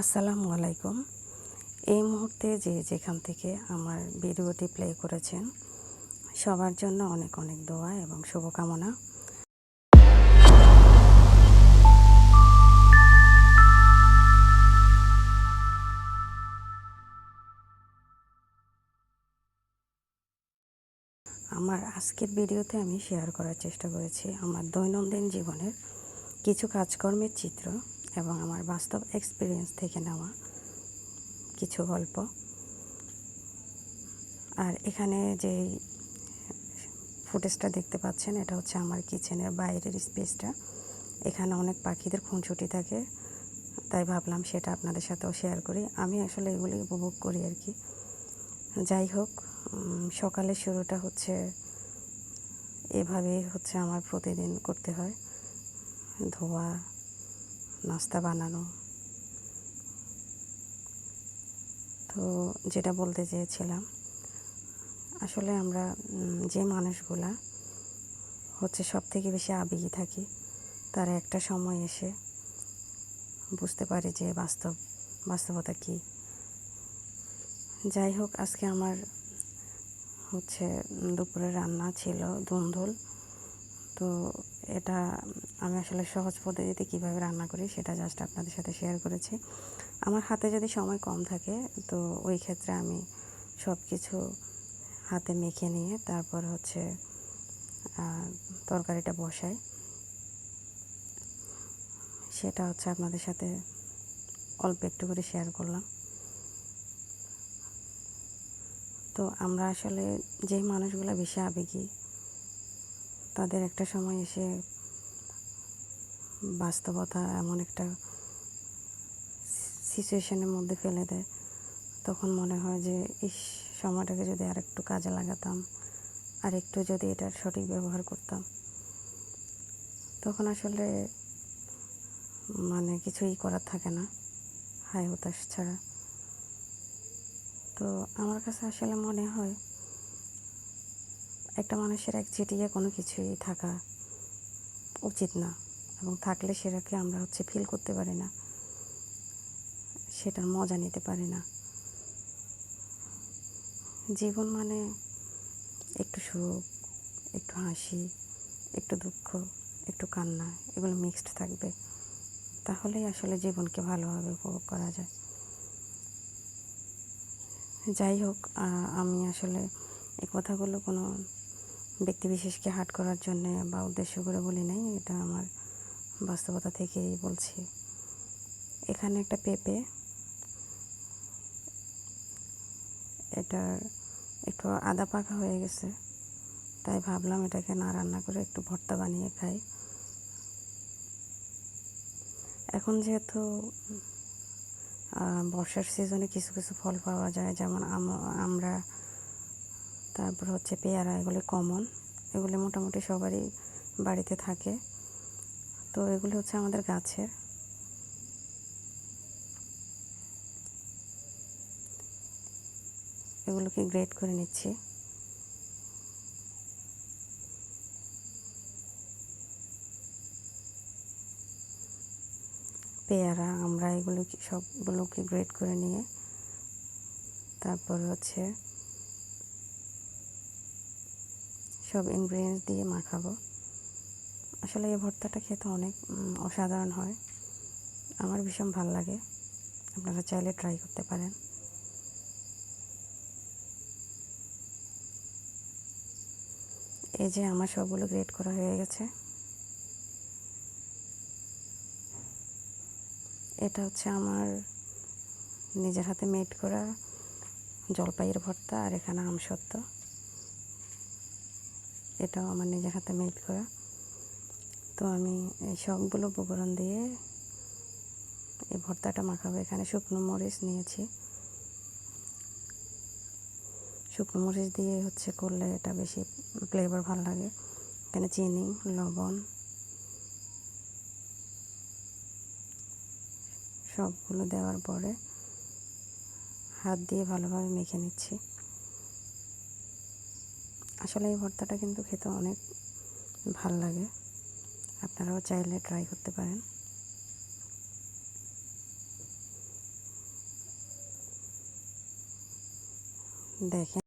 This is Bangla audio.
আসসালামু আলাইকুম। এই মুহূর্তে যে যেখান থেকে আমার ভিডিওটি প্লে করেছেন, সবার জন্য অনেক অনেক দোয়া এবং শুভকামনা। আমার আজকের ভিডিওতে আমি শেয়ার করার চেষ্টা করেছি আমার দৈনন্দিন জীবনের কিছু কাজকর্মের চিত্র। এবং আমার বাস্তব এক্সপিরিয়েন্স থেকে নেওয়া কিছু গল্প। আর এখানে যে ফুটেজটা দেখতে পাচ্ছেন, এটা হচ্ছে আমার কিচেনের বাইরের স্পেসটা এখানে অনেক পাখিদের খুনছুটি থাকে, তাই ভাবলাম সেটা আপনাদের সাথেও শেয়ার করি। আমি আসলে এগুলি উপভোগ করি আর কি। যাই হোক সকালের শুরুটা হচ্ছে এভাবেই হচ্ছে আমার প্রতিদিন করতে হয়। ধোয়া নাস্তা বানানো। তো যেটা বলতে চেয়েছিলাম, আসলে আমরা যে মানুষগুলা হচ্ছে সব থেকে বেশি আবেগী থাকি, তারা একটা সময় এসে বুঝতে পারে যে বাস্তব, বাস্তবতা কী। যাই হোক, আজকে আমার হচ্ছে দুপুরে রান্না ছিল ধুন্দুল তো এটা আমি আসলে সহজ পদ্ধতিতে কীভাবে রান্না করি সেটা জাস্ট আপনাদের সাথে শেয়ার করেছি। আমার হাতে যদি সময় কম থাকে, তো ওই ক্ষেত্রে আমি সব কিছু হাতে মেখে নিয়ে তারপর হচ্ছে তরকারিটা বসাই। সেটা হচ্ছে আপনাদের সাথে অল্প একটু করে শেয়ার করলাম। তো আমরা আসলে যে মানুষগুলো বেশি আবেগী তাদের একটা সময় এসে বাস্তবতা এমন একটা সিচুয়েশনের মধ্যে ফেলে দেয়। তখন মনে হয় যে, ইস, সময়টাকে যদি আর একটু কাজে লাগাতাম আর একটু যদি এটার সঠিক ব্যবহার করতাম। তখন আসলে মানে কিছুই করার থাকে না হাই হতাশ ছাড়া। তো আমার কাছে আসলে মনে হয় একটা মানুষের এক চিটিয়ে কোনো কিছুই থাকা উচিত না এবং থাকলে সেটাকে আমরা হচ্ছে ফিল করতে পারি না। সেটার মজা নিতে পারি না। জীবন মানে একটু সুখ, একটু হাসি, একটু দুঃখ, একটু কান্না, এগুলো মিক্সড থাকবে। তাহলেই আসলে জীবনকে ভালোভাবে উপভোগ করা যায়। যাই হোক আমি আসলে এই কথাগুলো কোনো ব্যক্তি বিশেষকে হাট করার জন্যে বা উদ্দেশ্য করে বলি নাই, এটা আমার বাস্তবতা থেকেই বলছি। এখানে একটা পেঁপে এটার একটু আদা পাকা হয়ে গেছে, তাই ভাবলাম এটাকে না রান্না করে একটু ভর্তা বানিয়ে খাই। এখন যেহেতু বর্ষার সিজনে কিছু কিছু ফল পাওয়া যায়, যেমন আম- আমরা তারপর হচ্ছে পেয়ারা, এগুলি কমন এগুলি মোটামুটি সবারই বাড়িতে থাকে। তো এগুলি হচ্ছে আমাদের গাছের। এগুলোকে গ্রেট করে নিচ্ছি। পেয়ারা, আমরা এগুলো সবগুলোকে গ্রেট করে নিয়ে তারপর হচ্ছে সব ইনগ্রিডিয়েন্টস দিয়ে মাখাবো। আসলে এই ভর্তাটা খেতে অনেক অসাধারণ হয়। আমার ভীষণ ভালো লাগে। আপনারা চাইলে ট্রাই করতে পারেন। এই যে আমার সবগুলো গ্রেট করা হয়ে গেছে। এটা হচ্ছে আমার নিজের হাতে মেড করা জলপাইয়ের ভর্তা আর এখানে আমসত্ত্ব। এটাও আমার নিজের হাতে মেড করা। তো আমি এই সবগুলো উপকরণ দিয়ে এই ভর্তাটা মাখাবো। এখানে শুকনো মরিচ নিয়েছি। শুকনো মরিচ দিয়ে হচ্ছে করলে এটা বেশি ফ্লেভার ভালো লাগে। এখানে চিনি, লবণ, সবগুলো দেওয়ার পরে হাত দিয়ে ভালোভাবে মেখে নিচ্ছি। আসলে এই ভর্তাটা কিন্তু খেতে অনেক ভালো লাগে। আপনারাও চাইলে ট্রাই করতে পারেন। দেখেন।